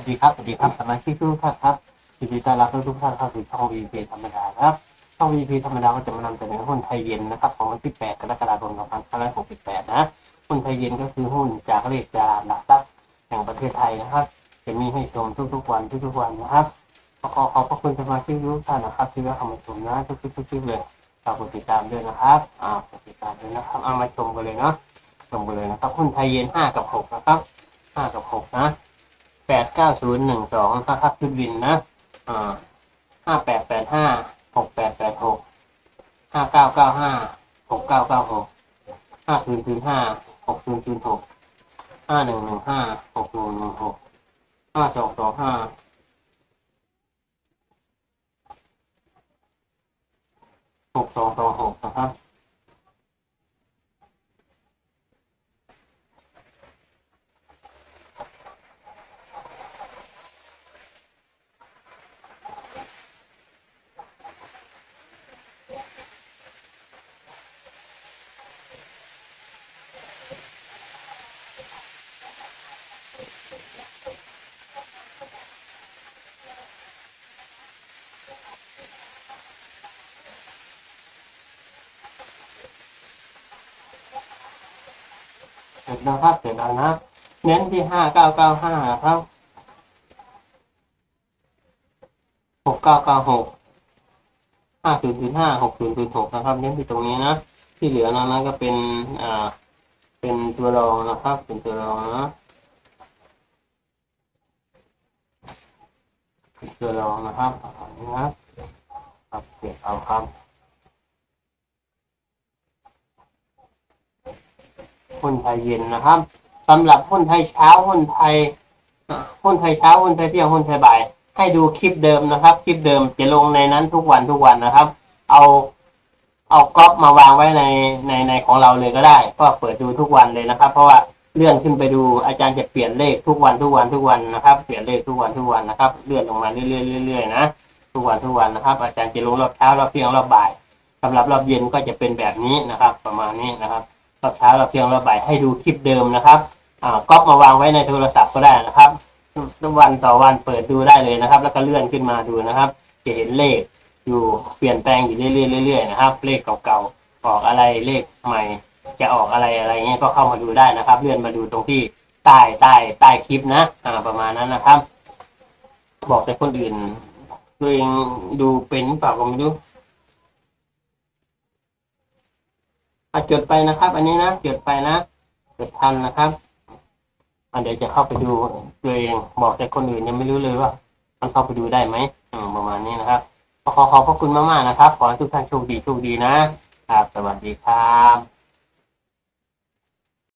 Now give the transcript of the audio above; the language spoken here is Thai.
วัสดีครับสวัสดีครับสมาชิกทุกท่านครับยินดีต้อนรับทุกท่านเข้าสู่ช่อง VP ธรรมดาครับช่อง VP ธรรมดาก็จะมานำเสนอหุ้นไทยเย็นนะครับของวันที่ 8 กรกฎาคม 2568 นะหุ้นไทยเย็นก็คือหุ้นจากเลขจาหลักทรัพย์แห่งประเทศไทยนะครับ จะมีให้ชมทุกๆวันทุกๆวันนะครับขอขอบพระคุณสมาชิกทุกท่านนะครับ ที่เข้ามาชมนะทุกๆทุกๆเลยฝากกดติดตามด้วยนะครับอ่ากดติดตามด้วยนะครับเอามาชมกันเลยเนาะชมกันเลยนะครับหุ้นไทยเย็น 5 กับ 6 นะครับ 5 กับ 6 นะ แปดเก้าศูนย์หนึ่งสองถ้าคับขึ้นวินนะอ่าห้าแปดแปดห้าหกแปดแปดหกห้าเก้าเก้าห้าหกเก้าเก้าหกห้าศูนย์ศูนย์ห้าหกศูนย์ศูนย์หกห้าหนึ่งหนึ่งห้าหกหนึ่งหนึ่งหกห้าสองสองห้าหกสองสองหกนะครับ เสร็จแล้วครับเสร็จแล้วนะ เน้นที่ห้าเก้าเก้าห้าครับหกเก้าเก้าหกห้าศูนย์ศูนย์ห้าหกศูนย์ศูนย์หกนะครับ เน้นที่ตรงนี้นะ ที่เหลือนั้นก็เป็นอ่าเป็นตัวรองนะครับ เป็นตัวรองนะเป็นตัวรองนะครับนนี้นะครับเก็บเอาครับ หุ้นไทยเย็นนะครับสำหรับหุ้นไทยเช้าหุ้นไทยหุ้นไทยเช้าหุ้นไทยเที่ยงหุ้นไทยบ่าย ให้ดูคลิปเดิมนะครับ คลิปเดิมจะลงในนั้นทุกวันทุกวันนะครับ เอาเอาก๊อปมาวางไว้ในในในของเราเลยก็ได้ ก็เปิดดูทุกวันเลยนะครับ เพราะว่าเลื่อนขึ้นไปดูอาจารย์จะเปลี่ยนเลขทุกวันทุกวันทุกวันนะครับ เปลี่ยนเลขทุกวันทุกวันนะครับ เลื่อนลงมาเรื่อยๆเรื่อยๆนะทุกวันทุกวันนะครับ อาจารย์จะลงรอบเช้ารอบเที่ยงรอบบ่ายสำหรับรอบเย็นก็จะเป็นแบบนี้นะครับ ประมาณนี้นะครับ รอบเช้ารอบเที่ยงรอบบ่ายให้ดูคลิปเดิมนะครับอก๊อปมาวางไว้ในโทรศัพท์ก็ได้นะครับทุกวันต่อวันเปิดดูได้เลยนะครับ แล้วก็เลื่อนขึ้นมาดูนะครับ จะเห็นเลขอยู่เปลี่ยนแปลงอยู่เรื่อยๆๆนะครับ เลขเก่าๆออกอะไรเลขใหม่ จะออกอะไรอะไรเงี้ยก็เข้ามาดูได้นะครับ เลื่อนมาดูตรงที่ใต้ใต้ใต้คลิปนะอ่าประมาณนั้นนะครับ บอกแต่คนอื่นตัวเองดูเป็นเปล่าก็ไม่รู้ อะ จดไปนะครับ อันนี้นะจดไปนะจดทันนะครับอันเดี๋ยวจะเข้าไปดูตัวเองบอกแต่คนอื่นยังไม่รู้เลยว่า มันเข้าไปดูได้ไหมประมาณนี้นะครับขอขอขอบพระคุณมากๆนะครับ ขอให้ทุกท่านโชคดีโชคดีนะครับ สวัสดีครับ